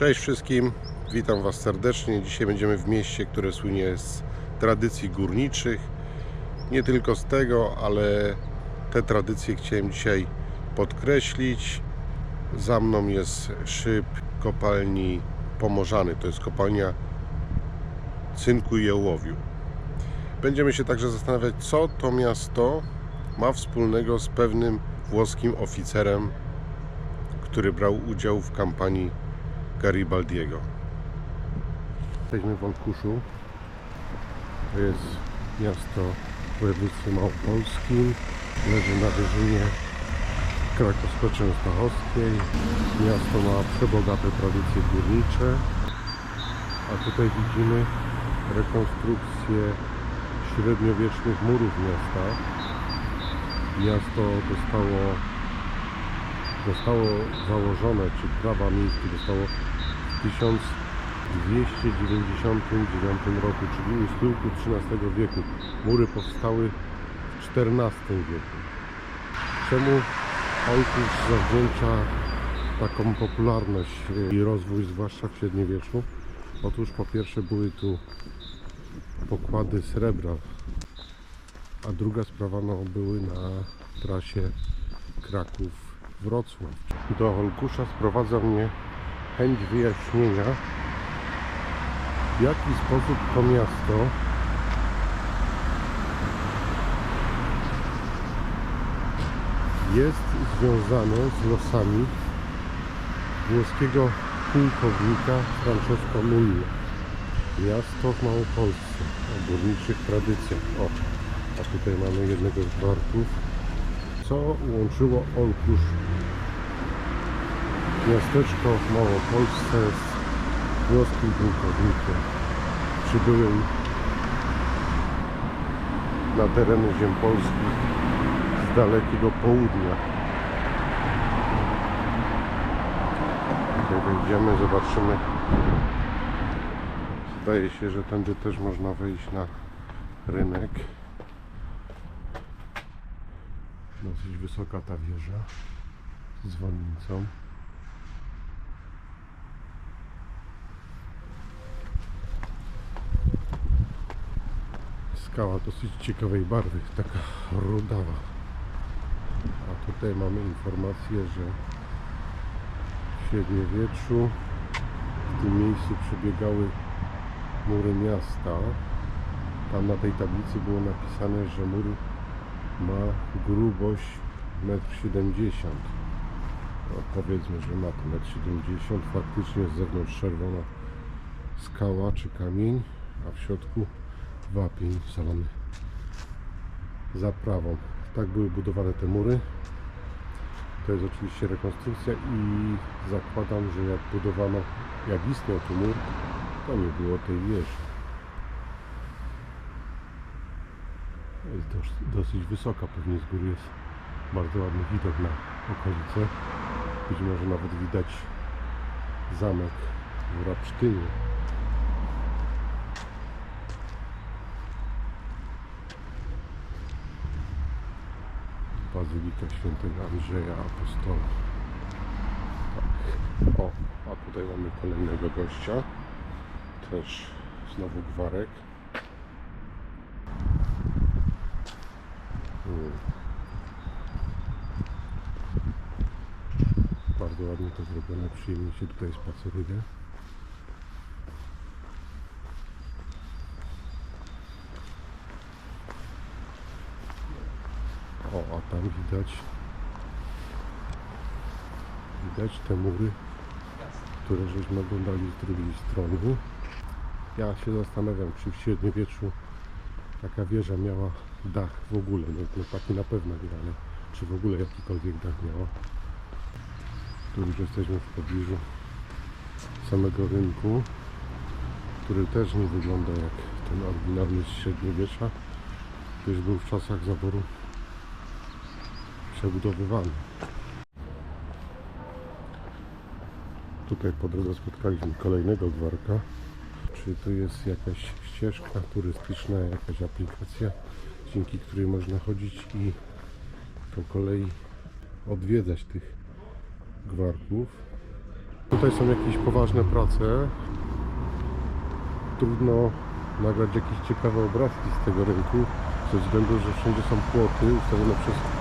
Cześć wszystkim, witam Was serdecznie. Dzisiaj będziemy w mieście, które słynie z tradycji górniczych. Nie tylko z tego, ale te tradycje chciałem dzisiaj podkreślić. Za mną jest szyb kopalni Pomorzany, to jest kopalnia cynku i ołowiu. Będziemy się także zastanawiać, co to miasto ma wspólnego z pewnym włoskim oficerem, który brał udział w kampanii Garibaldiego. Jesteśmy w Olkuszu. To jest miasto w województwie małopolskim. Leży na wyżynie krakowsko-częstochowskiej. Miasto ma przebogate tradycje górnicze. A tutaj widzimy rekonstrukcję średniowiecznych murów miasta. Miasto dostało zostało założone, czy prawa miejskie zostało 1299 roku, czyli u schyłku XIII wieku. Mury powstały w XIV wieku. Czemu Olkusz zawdzięcza taką popularność i rozwój, zwłaszcza w średniowieczu? Otóż po pierwsze były tu pokłady srebra, a druga sprawa no, były na trasie Kraków Wrocław. Do Olkusza sprowadza mnie chęć wyjaśnienia, w jaki sposób to miasto jest związane z losami włoskiego pułkownika Francesco Mullo. Miasto w Małopolsce, o górniczych tradycjach. O, a tutaj mamy jednego z barków co łączyło Olkusz, miasteczko w Małopolsce z włoskim pułkownikiem przybyłym na tereny ziem polskich z dalekiego południa. Tutaj wejdziemy, zobaczymy. Zdaje się, że tędy też można wejść na rynek. Dosyć wysoka ta wieża z dzwonnicą. Skała dosyć ciekawej barwy, taka rudawa. A tutaj mamy informację, że w średniowieczu w tym miejscu przebiegały mury miasta. Tam na tej tablicy było napisane, że mury ma grubość 1,70 m. No, powiedzmy, że ma to 1,70 m. Faktycznie z zewnątrz czerwona skała czy kamień, a w środku wapień salony zaprawą. Tak były budowane te mury. To jest oczywiście rekonstrukcja i zakładam, że jak budowano, jak istniał tu mur, to nie było tej wieży. Jest dość, dosyć wysoka, pewnie z góry jest bardzo ładny widok na okolice. Być może nawet widać zamek w Rapsztynie. Bazylika Świętego Andrzeja Apostoła. Tak. O, a tutaj mamy kolejnego gościa. Też znowu gwarek. Mm. Bardzo ładnie to zrobione, przyjemnie się tutaj spaceruje. O, a tam widać widać te mury, które żeśmy oglądali z drugiej strony. Ja się zastanawiam, czy w średniowieczu taka wieża miała dach w ogóle, no, no taki na pewno nie, ale czy w ogóle jakikolwiek dach miała. Tu już jesteśmy w pobliżu samego rynku, który też nie wygląda jak ten oryginalny z średniowiecza, gdyż był w czasach zaboru przebudowywany. Tutaj po drodze spotkaliśmy kolejnego gwarka. Czy to jest jakaś ścieżka turystyczna, jakaś aplikacja, dzięki której można chodzić i po kolei odwiedzać tych gwarków. Tutaj są jakieś poważne prace. Trudno nagrać jakieś ciekawe obrazki z tego rynku, ze względu, że wszędzie są płoty ustawione przez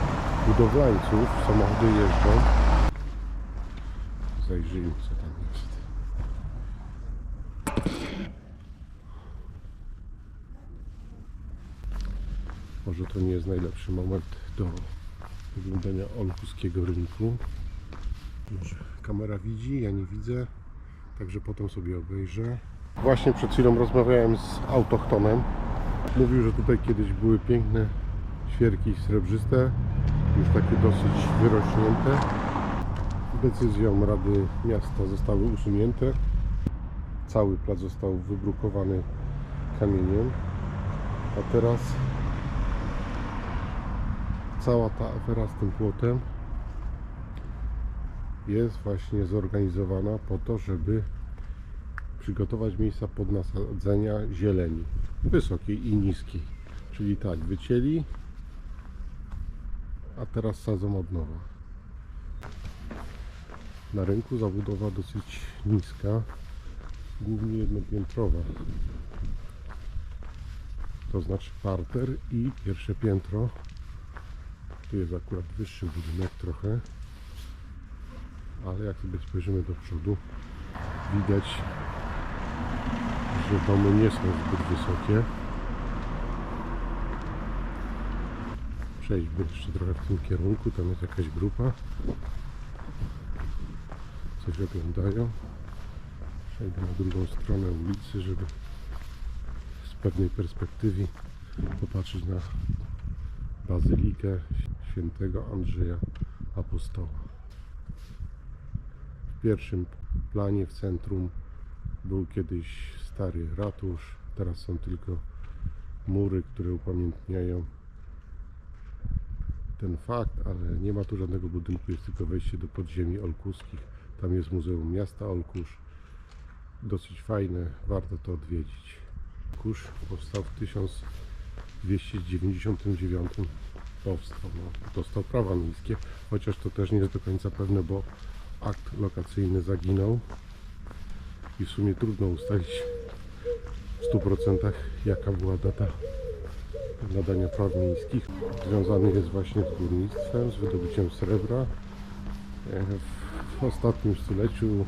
budowlańców, samochody jeżdżą. Zajrzyjmy co tam jest. Może to nie jest najlepszy moment do wyglądania olkuskiego rynku. Może kamera widzi, ja nie widzę, także potem sobie obejrzę. Właśnie przed chwilą rozmawiałem z autochtonem. Mówił, że tutaj kiedyś były piękne świerki srebrzyste, już takie dosyć wyrośnięte. Decyzją Rady Miasta zostały usunięte. Cały plac został wybrukowany kamieniem. A teraz cała ta afera z tym płotem jest właśnie zorganizowana po to, żeby przygotować miejsca pod nasadzenia zieleni wysokiej i niskiej. Czyli tak, wycięli, a teraz sadzą od nowa. Na rynku zabudowa dosyć niska, głównie jednopiętrowa. To znaczy parter i pierwsze piętro. Tu jest akurat wyższy budynek trochę, ale jak sobie spojrzymy do przodu, widać, że domy nie są zbyt wysokie. Przejdźmy jeszcze trochę w tym kierunku, tam jest jakaś grupa. Coś oglądają. Przejdę na drugą stronę ulicy, żeby z pewnej perspektywy popatrzeć na bazylikę świętego Andrzeja Apostoła. W pierwszym planie w centrum był kiedyś stary ratusz, teraz są tylko mury, które upamiętniają ten fakt, ale nie ma tu żadnego budynku, jest tylko wejście do podziemi olkuskich. Tam jest Muzeum Miasta Olkusz. Dosyć fajne, warto to odwiedzić. Olkusz powstał w 1299 powstał. No, dostał prawa miejskie, chociaż to też nie jest do końca pewne, bo akt lokacyjny zaginął i w sumie trudno ustalić w 100% jaka była data nadania praw miejskich. Związany jest właśnie z górnictwem, z wydobyciem srebra. E, W, ostatnim stuleciu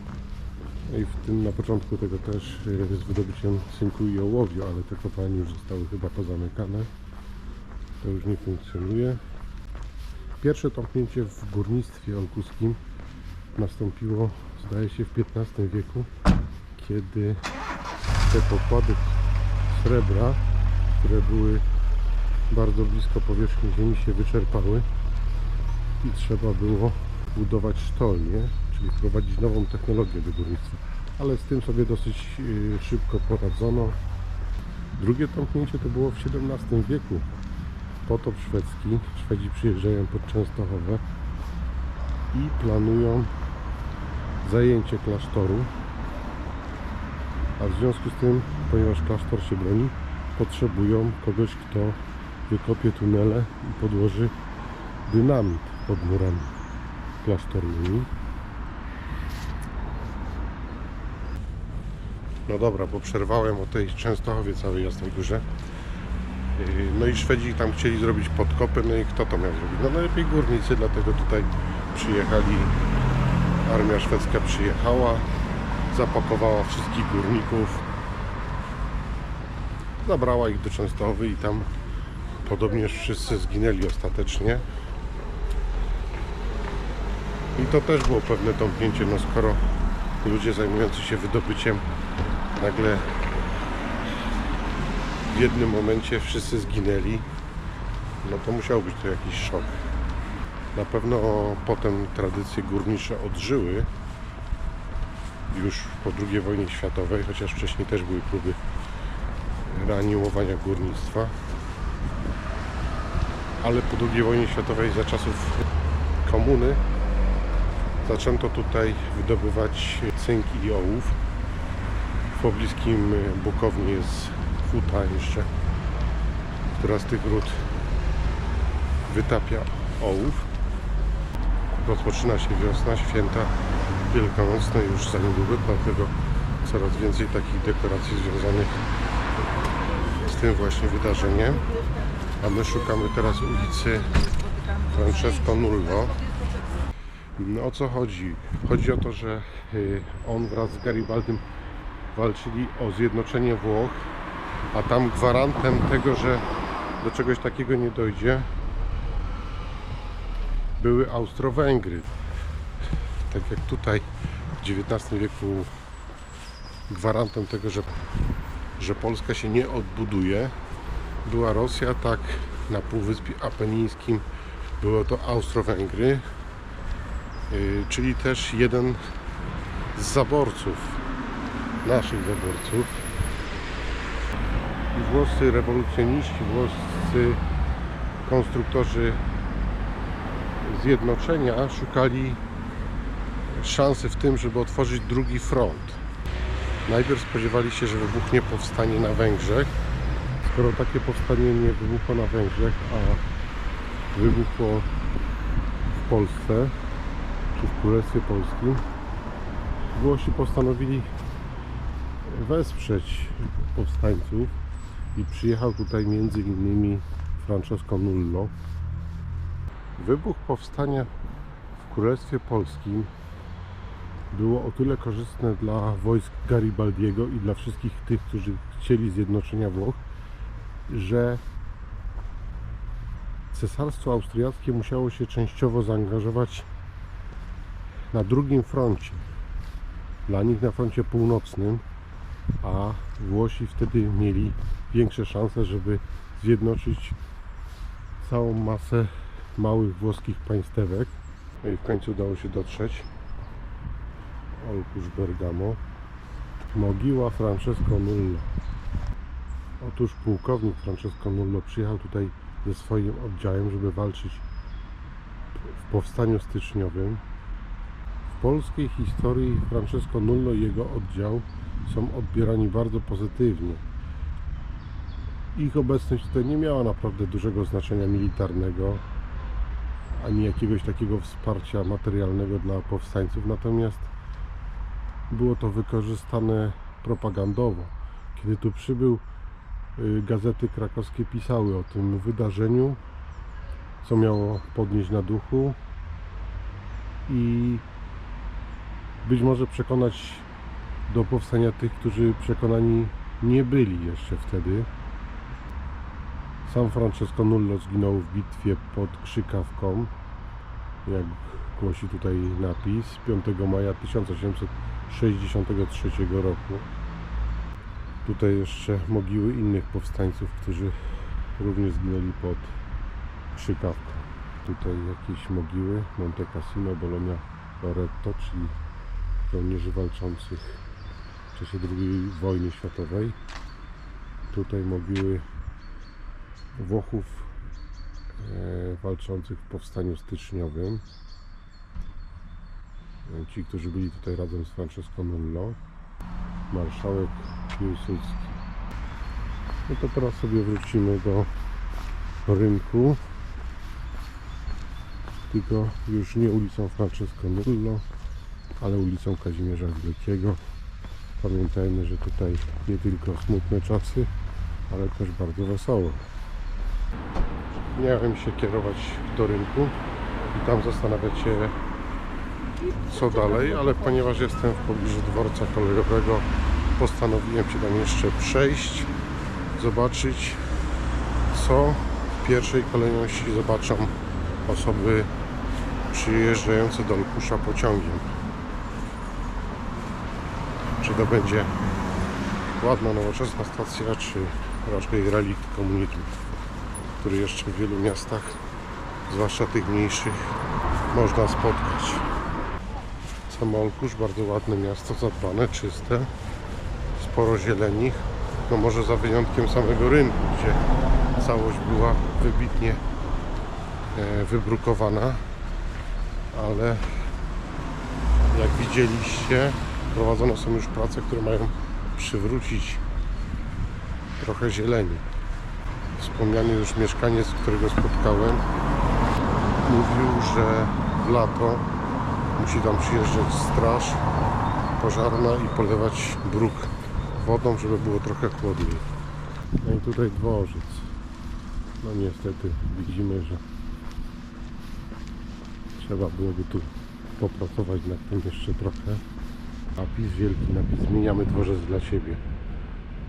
i w tym na początku tego też e, z wydobyciem cynku i ołowiu, ale te kopalnie już zostały chyba pozamykane. To już nie funkcjonuje. Pierwsze tąpnięcie w górnictwie olkuskim nastąpiło, zdaje się, w XV wieku, kiedy te pokłady srebra, które były bardzo blisko powierzchni ziemi, się wyczerpały i trzeba było budować sztolnie, czyli wprowadzić nową technologię do górnictwa. Ale z tym sobie dosyć yy, szybko poradzono. Drugie tąpnięcie to było w XVII wieku. Potop szwedzki. Szwedzi przyjeżdżają pod Częstochowę i planują zajęcie klasztoru. A w związku z tym, ponieważ klasztor się broni, potrzebują kogoś, kto wykopie tunele i podłoży dynamit pod murami klasztornymi. No dobra, bo przerwałem o tej Częstochowie całej Jasnej Górze. Yy, No i Szwedzi tam chcieli zrobić podkopy, no i kto to miał zrobić? No najlepiej górnicy, dlatego tutaj przyjechali, armia szwedzka przyjechała, zapakowała wszystkich górników, zabrała ich do Częstochowy i tam podobnież wszyscy zginęli ostatecznie. I to też było pewne tąpnięcie, no skoro ludzie zajmujący się wydobyciem nagle w jednym momencie wszyscy zginęli, no to musiał być to jakiś szok. Na pewno potem tradycje górnicze odżyły już po II wojnie światowej, chociaż wcześniej też były próby reanimowania górnictwa. Ale po II wojnie światowej za czasów komuny zaczęto tutaj wydobywać cynk i ołów. W pobliskim Bukowni jest huta jeszcze, która z tych ród wytapia ołów. Rozpoczyna się wiosna, święta wielkanocne już za niedługo, dlatego coraz więcej takich dekoracji związanych z tym właśnie wydarzeniem. A my szukamy teraz ulicy Francesco Nullo. No, o co chodzi? Chodzi o to, że y, on wraz z Garibaldym walczyli o zjednoczenie Włoch, a tam gwarantem tego, że do czegoś takiego nie dojdzie, były Austro-Węgry. Tak jak tutaj w XIX wieku gwarantem tego, że, że Polska się nie odbuduje, była Rosja, tak na Półwyspie Apenińskim było to Austro-Węgry, yy, czyli też jeden z zaborców, naszych zaborców. I włoscy rewolucjoniści, włoscy konstruktorzy zjednoczenia szukali szansy w tym, żeby otworzyć drugi front. Najpierw spodziewali się, że wybuchnie powstanie na Węgrzech. Skoro takie powstanie nie wybuchło na Węgrzech, a wybuchło w Polsce, czy w Królestwie Polskim, Włosi postanowili wesprzeć powstańców i przyjechał tutaj między innymi Francesco Nullo. Wybuch powstania w Królestwie Polskim było o tyle korzystne dla wojsk Garibaldiego i dla wszystkich tych, którzy chcieli zjednoczenia Włoch, że Cesarstwo Austriackie musiało się częściowo zaangażować na drugim froncie. Dla nich na froncie północnym, a Włosi wtedy mieli większe szanse, żeby zjednoczyć całą masę małych włoskich państewek. No i w końcu udało się dotrzeć. Olkusz Bergamo. Mogiła Francesco Nullo. Otóż pułkownik Francesco Nullo przyjechał tutaj ze swoim oddziałem, żeby walczyć w powstaniu styczniowym. W polskiej historii Francesco Nullo i jego oddział są odbierani bardzo pozytywnie. Ich obecność tutaj nie miała naprawdę dużego znaczenia militarnego, ani jakiegoś takiego wsparcia materialnego dla powstańców, natomiast było to wykorzystane propagandowo. Kiedy tu przybył, gazety krakowskie pisały o tym wydarzeniu, co miało podnieść na duchu i być może przekonać do powstania tych, którzy przekonani nie byli jeszcze wtedy. Sam Francesco Nullo zginął w bitwie pod Krzykawką, jak głosi tutaj napis, 5 maja 1863 roku. Tutaj jeszcze mogiły innych powstańców, którzy również zginęli pod Krzykawką. Tutaj jakieś mogiły Monte Cassino, Bologna, Loretto, czyli żołnierzy walczących w czasie II wojny światowej. Tutaj mogiły Włochów e, walczących w powstaniu styczniowym. E, Ci, którzy byli tutaj razem z Francesco Nullo, marszałek Piłsudski. No to teraz sobie wrócimy do rynku. Tylko już nie ulicą Francesco Nullo, ale ulicą Kazimierza Wielkiego. Pamiętajmy, że tutaj nie tylko smutne czasy, ale też bardzo wesoło. Miałem się kierować do rynku i tam zastanawiać się co dalej, ale ponieważ jestem w pobliżu dworca kolejowego postanowiłem się tam jeszcze przejść, zobaczyć co w pierwszej kolejności zobaczą osoby przyjeżdżające do Olkusza pociągiem. Czy to będzie ładna, nowoczesna stacja, czy raczej relikt komunizmu, który jeszcze w wielu miastach, zwłaszcza tych mniejszych, można spotkać. Sam Olkusz, bardzo ładne miasto, zadbane, czyste, sporo zieleni, no może za wyjątkiem samego rynku, gdzie całość była wybitnie e, wybrukowana, ale jak widzieliście, prowadzone są już prace, które mają przywrócić trochę zieleni. Wspomniany już mieszkaniec, którego spotkałem, mówił, że w lato Musi tam przyjeżdżać straż pożarna i polewać bruk wodą, żeby było trochę chłodniej. No i tutaj dworzec. No niestety widzimy, że trzeba byłoby tu popracować nad tym jeszcze trochę. Napis, wielki napis, zmieniamy dworzec dla siebie.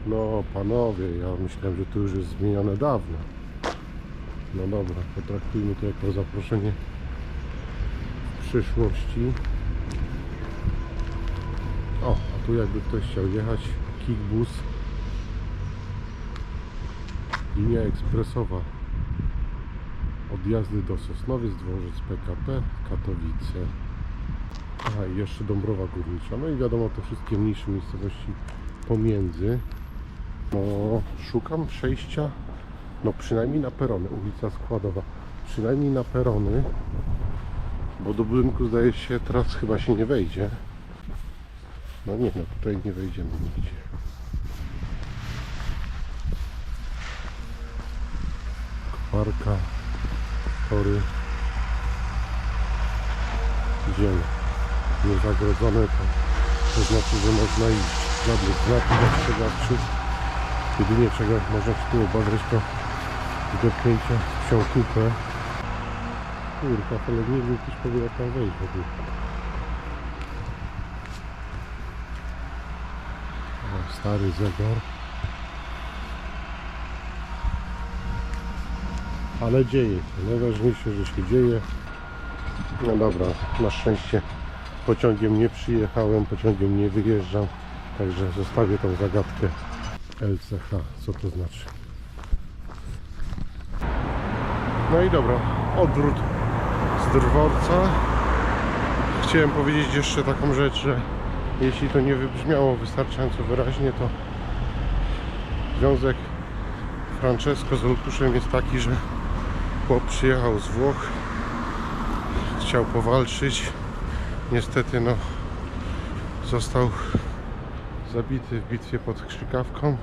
No panowie, ja myślałem, że to już jest zmienione dawno. No dobra, potraktujmy to jako zaproszenie przyszłości. O, a tu jakby ktoś chciał jechać, kickbus. Linia ekspresowa. Odjazdy do Sosnowiec, dworzec PKP, Katowice. A i jeszcze Dąbrowa Górnicza. No i wiadomo te wszystkie mniejsze miejscowości pomiędzy. No, szukam przejścia, no przynajmniej na perony, ulica Składowa. Przynajmniej na perony, bo do budynku zdaje się teraz chyba się nie wejdzie. No nie, no tutaj nie wejdziemy nigdzie. Kwarka, tory. Idziemy. Niezagrodzone to, to znaczy, że można iść. Żadnych znaków ostrzegawczych. Jedynie czego można się tu obawiać to dotknięcia w psią kupę. Kurka, ale nie wiem, ktoś powie jak tam wejść w ogóle. O, stary zegar. Ale dzieje się. Najważniejsze, że się dzieje. No dobra, na szczęście pociągiem nie przyjechałem, pociągiem nie wyjeżdżam. Także zostawię tą zagadkę LCH. Co to znaczy? No i dobra, odwrót z drworca. Chciałem powiedzieć jeszcze taką rzecz, że jeśli to nie wybrzmiało wystarczająco wyraźnie, to związek Francesco z Olkuszem jest taki, że chłop przyjechał z Włoch, chciał powalczyć. Niestety no został zabity w bitwie pod Krzykawką.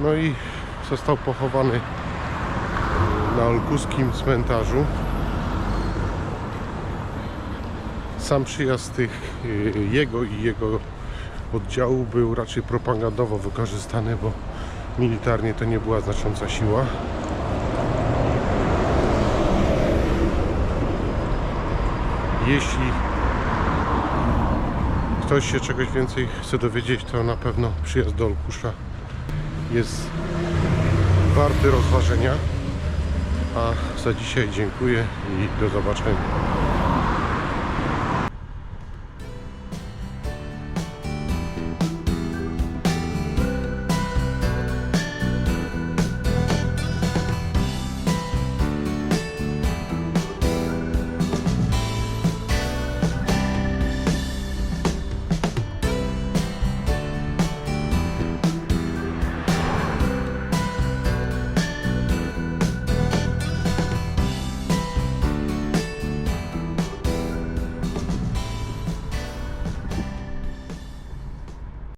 No i został pochowany na olkuskim cmentarzu. Sam przyjazd tych y, jego i jego oddziału był raczej propagandowo wykorzystany, bo militarnie to nie była znacząca siła. Jeśli ktoś się czegoś więcej chce dowiedzieć, to na pewno przyjazd do Olkusza jest warty rozważenia. A za dzisiaj dziękuję i do zobaczenia.